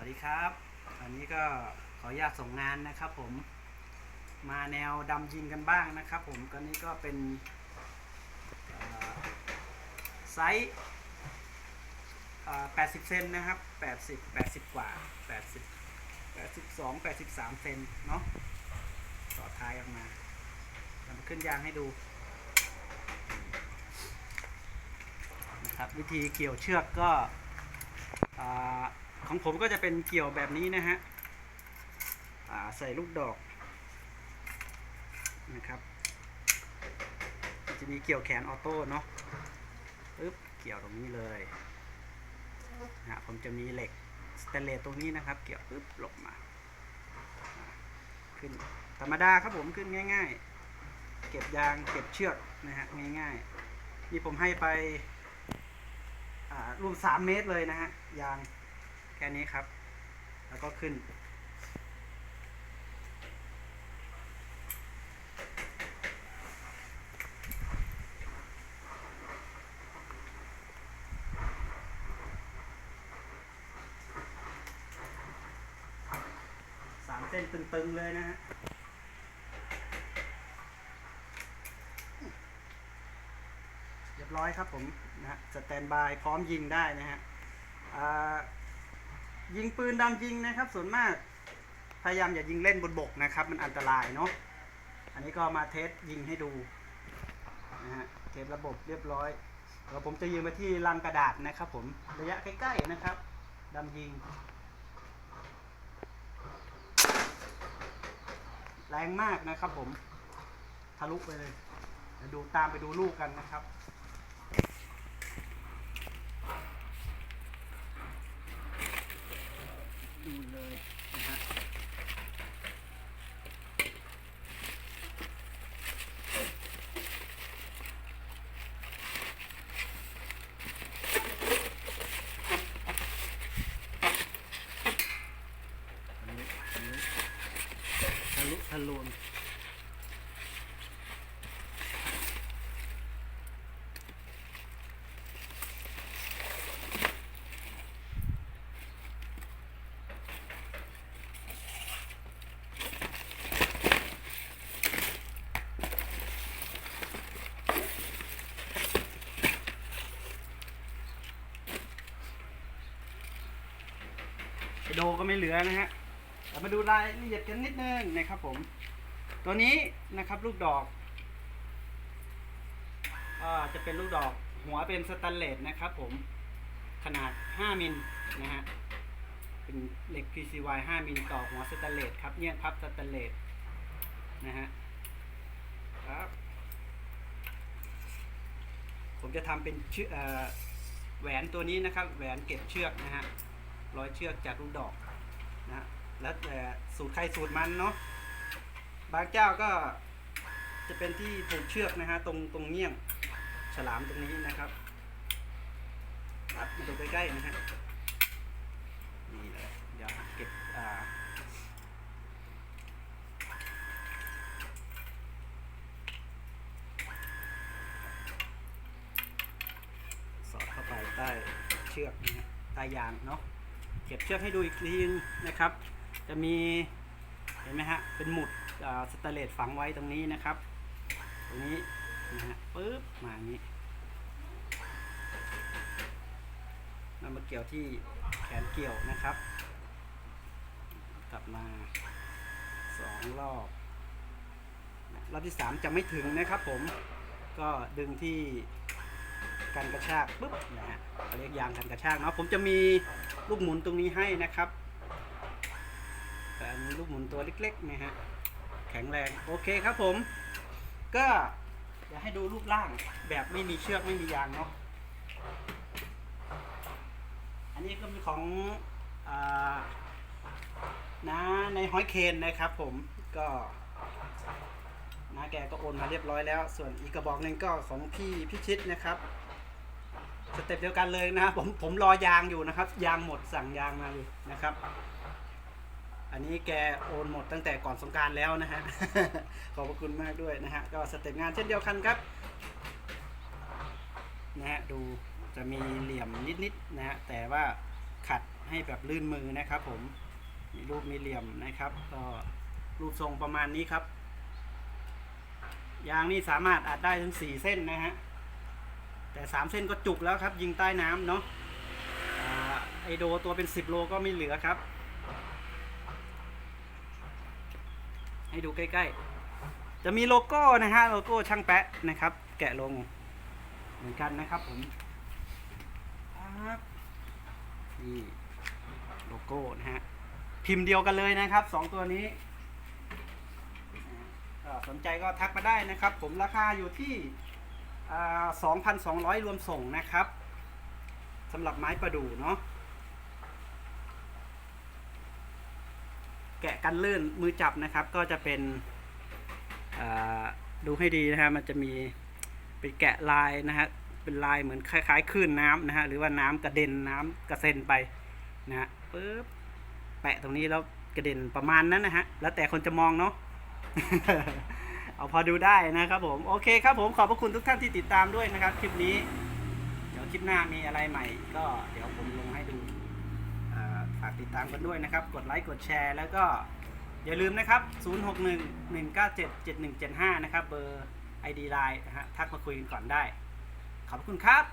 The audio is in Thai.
วัสดีครับอันนี้ก็ขออนุญาตส่งงานนะครับผมมาแนวดำยิงกันบ้างนะครับผมก็นี้ก็เป็นไซส์80 เซนนะครับ 80 80 กว่า 80 82 83 เซนเนาะต่อท้ายออกมาเรามาขึ้นยางให้ดูนะครับวิธีเกี่ยวเชือกก็อ่า ของผมก็จะเป็นเกี่ยวแบบนี้นะฮะใส่ลูกดอกนะครับจะมีเกี่ยวแขนออโต้เนาะปึ๊บเกี่ยวตรงนี้เลยนะฮะผมจะมีเหล็กสเตนเลสตรงนี้นะครับ เกี่ยวปึ๊บหลบมา ขึ้นธรรมดาครับผมขึ้นง่าย ๆ เก็บยางเก็บเชือกนะฮะง่ายๆนี่ผมให้ไปอ่ารวม3เมตรเลยนะฮะยาง แค่นี้ครับ แล้วก็ขึ้น สามเส้นตึงๆเลยนะฮะเรียบร้อยครับผมนะฮะสแตนบายพร้อมยิงได้นะฮะอ่า ยิงปืนดำยิงนะครับ ส่วนมากพยายามอย่ายิงเล่นบนบกนะครับ มันอันตรายเนาะอันนี้ก็มาเทสยิงให้ดูนะฮะเทสระบบเรียบร้อยเดี๋ยวผมจะยิงไปที่ลังกระดาษนะครับ ผมระยะใกล้ๆนะครับดำยิง แรงมากนะครับผมทะลุไปเลยดูตามไปดูลูกกันนะครับ ดูเลยนะฮะอันนี้อันนี้ทะลุทะลวง โดก็ไม่เหลือนะฮะเรามาดูรายละเอียดกันนิดนึงนะครับผม ตัวนี้นะครับลูกดอกอจะเป็นลูกดอกหัวเป็นสแตนเลสนะครับผมขนาด 5 มิลนะฮะเป็นเหล็ก PCY 5 มิลต่อหัวสแตนเลสครับเนี่ยพับสแตนเลสนะฮะครับผมจะทำเป็นเชือแหวนตัวนี้นะครับ แหวนเก็บเชือกนะฮะ ร้อยเชือกจากลูกดอกนะฮะแล้วแต่สูตรใครสูตรมันเนาะบางเจ้าก็จะเป็นที่ผูกเชือกนะฮะตรงตรงเงี้ยงฉลามตรงนี้นะครับตัดมาดูใกล้ๆนะฮะนี่เลยเดี๋ยวเก็บอ่าสอดเข้าไปใต้เชือกนะฮะใต้ยางเนาะ เก็บเชือกให้ดูอีกทีนึงนะครับ จะมีเห็นไหมฮะเป็นหมุดสแตเลสฝังไว้ตรงนี้นะครับ ตรงนี้นะฮะปึ๊บมาอย่างนี้นำมาเกี่ยวที่แขนเกี่ยวนะครับ กลับมาสองรอบรอบที่สามจะไม่ถึงนะครับผมก็ดึงที่ กันกระชากปุ๊บนะฮะเขาเรียกยางกันกระชากเนาะผมจะมีลูกหมุนตรงนี้ให้นะครับแต่ลูกหมุนตัวเล็กๆนะฮะแข็งแรงโอเคครับผม ก็เดี๋ยวให้ดูรูปร่างแบบไม่มีเชือกไม่มียางเนาะอันนี้ก็เป็นของอน้าในห้อยเคนนะครับผมก็น้าแกก็โอนมาเรียบร้อยแล้ว ส่วนอีกกระบอกหนึ่งก็ของพี่พิชิตนะครับ เต็ปเดียวกันเลยนะครับผมผมรอยางอยู่นะครับ ยางหมดสั่งยางมาอยู่นะครับ อันนี้แกโอนหมดตั้งแต่ก่อนสงการแล้วนะฮะขอบพระคุณมากด้วยนะฮะก็สเต็ปงานเช่นเดียวกันครับนะฮะดูจะมีเหลี่ยมนิดๆนะฮะแต่ว่าขัดให้แบบลื่นมือนะครับ ผมมีรูปมีเหลี่ยมนะครับ ก็รูปทรงประมาณนี้ครับยางนี่สามารถอัดได้ถึงสี่เส้นนะฮะ แต่สามเส้นก็จุกแล้วครับ ยิงใต้น้ำเนาะอ่าไอโดตัวเป็นสิบโลก็ไม่เหลือครับ ให้ดูใกล้ๆ จะมีโลโก้นะฮะโลโก้ช่างแปะนะครับ แกะลงเหมือนกันนะครับผมครับนี่โลโก้นะฮะพิมพ์เดียวกันเลยนะครับสองตัวนี้ก็สนใจก็ทักมาได้นะครับ ผมราคาอยู่ที่ สองพันสองร้อยรวมส่งนะครับสำหรับไม้ประดู่เนาะแกะกันลื่นมือจับนะครับ ก็จะเป็นดูให้ดีนะฮะมันจะมีเป็นแกะลายนะฮะเป็นลายเหมือนคล้ายๆคลื่นน้ำนะฮะหรือว่าน้ำกระเด็นน้ำกระเซ็นไปนะฮะปึ๊บแปะตรงนี้แล้วกระเด็นประมาณนั้นนะฮะแล้วแต่คนจะมองเนาะ เอาพอดูได้นะครับผม โอเคครับผมขอบพระคุณทุกท่านที่ติดตามด้วยนะครับ คลิปนี้ เดี๋ยวคลิปหน้ามีอะไรใหม่ ก็เดี๋ยวผมลงให้ดูฝากติดตามกันด้วยนะครับ กดไลค์กดแชร์ แล้วก็อย่าลืมนะครับ 0611977175 นะครับ เบอร์ ID Line นะฮะทักมาคุยกันก่อนได้ ขอบคุณครับ